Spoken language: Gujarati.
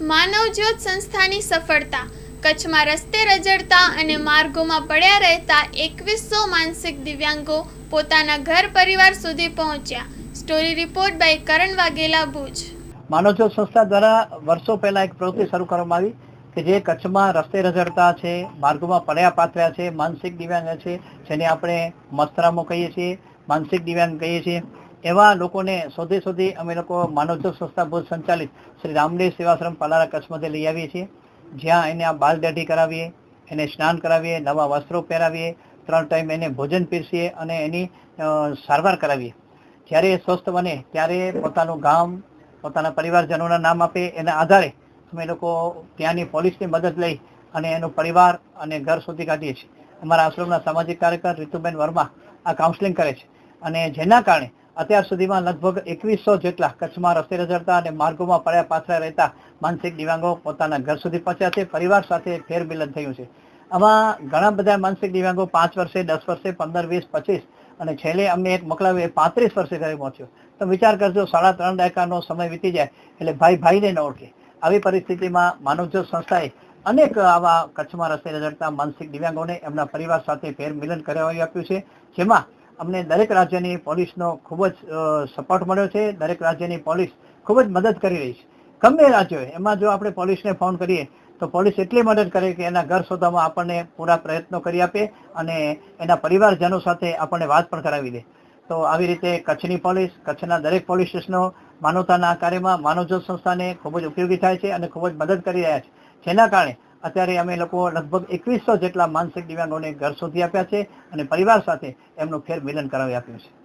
માનવજ્યોત સંસ્થાની સફળતા, કચ્છમાં રસ્તે રજડતા અને માર્ગોમાં પડ્યા રહેતા એકવીસો માનસિક દિવ્યાંગો પોતાના ઘર પરિવાર સુધી પહોંચ્યા. Story report by Karan Vaghela, Bhuj. Manavjyot સંસ્થા દ્વારા વર્ષો પહેલા એક પ્રવૃત્તિ શરૂ કરવામાં આવી કે જે કચ્છમાં રસ્તે રઝળતા છે, માર્ગોમાં પડ્યા પાથર્યા છે, માનસિક દિવ્યાંગ છે, જેને આપણે મસ્તરામો કહીએ છીએ, માનસિક દિવ્યાંગ કહીએ છીએ. એવા લોકોને શોધી શોધી અમે લોકો માનવજોગ સંસ્થા ભુજ સંચાલિત શ્રી રામદેવ સેવાશ્રમ પાલારા કચ્છમાંથી લઈ આવીએ છીએ. જ્યાં એને આ બાલ દાઢી કરાવીએ, એને સ્નાન કરાવીએ, નવા વસ્ત્રો પહેરાવીએ, ત્રણ ટાઈમ એને ભોજન પીરસીએ અને એની સારવાર કરાવીએ. જ્યારે સ્વસ્થ બને ત્યારે પોતાનું ગામ, પોતાના પરિવારજનોના નામ આપે, એના આધારે અમે લોકો ત્યાંની પોલીસની મદદ લઈ અને એનો પરિવાર અને ઘર શોધી કાઢીએ છીએ. અમારા આશ્રમના સામાજિક કાર્યકર રીતુબેન વર્મા આ કાઉન્સેલિંગ કરે છે. અને જેના કારણે અત્યાર સુધીમાં લગભગ એકવીસો જેટલા કચ્છમાં રસ્તે રજડતા અને માર્ગોમાં પડ્યા પાછળ રહેતા માનસિક દિવ્યાંગો પોતાના ઘર સુધી પહોંચ્યા છે. પરિવાર સાથે ફેરમિલન થયું છે. આમાં ઘણા બધા માનસિક દિવ્યાંગો પાંચ વર્ષે, દસ વર્ષે, પંદર, વીસ, પચીસ અને છેલ્લે અમને એક મોકલાવ્યું, એ પાંત્રીસ વર્ષે ઘરે પહોંચ્યો. તો વિચાર કરજો, સાડા ત્રણ દાયકાનો સમય વીતી જાય એટલે ભાઈ ભાઈને ન ઓળખે. આવી પરિસ્થિતિમાં માનવજ્યોત સંસ્થાએ અનેક આવા કચ્છમાં રસ્તે રજડતા માનસિક દિવ્યાંગોને એમના પરિવાર સાથે ફેર મિલન કરાવી આપ્યું છે. જેમાં અમને દરેક રાજ્યની પોલીસનો ખૂબ જ સપોર્ટ મળ્યો છે. દરેક રાજ્યની પોલીસ ખૂબ જ મદદ કરી રહી છે. ગમે રાજ્યો એમાં જો આપણે પોલીસને ફોન કરીએ, તો પોલીસ એટલી મદદ કરે કે એના ઘર શોધવામાં આપણને પૂરા પ્રયત્નો કરી આપે અને એના પરિવારજનો સાથે આપણને વાત પણ કરાવી દે. તો આવી રીતે કચ્છની પોલીસ, કચ્છના દરેક પોલીસ સ્ટેશનો માનવતાના કાર્યમાં માનવજ્યોત સંસ્થાને ખૂબ જ ઉપયોગી થાય છે અને ખૂબ જ મદદ કરી રહ્યા છે. જેના કારણે અત્યારે અમે લોકો લગભગ એકવીસો જેટલા માનસિક દિવ્યાંગોને ઘર શોધી આપ્યા છે અને પરિવાર સાથે એમનું ફેર મિલન કરાવી આપ્યું છે.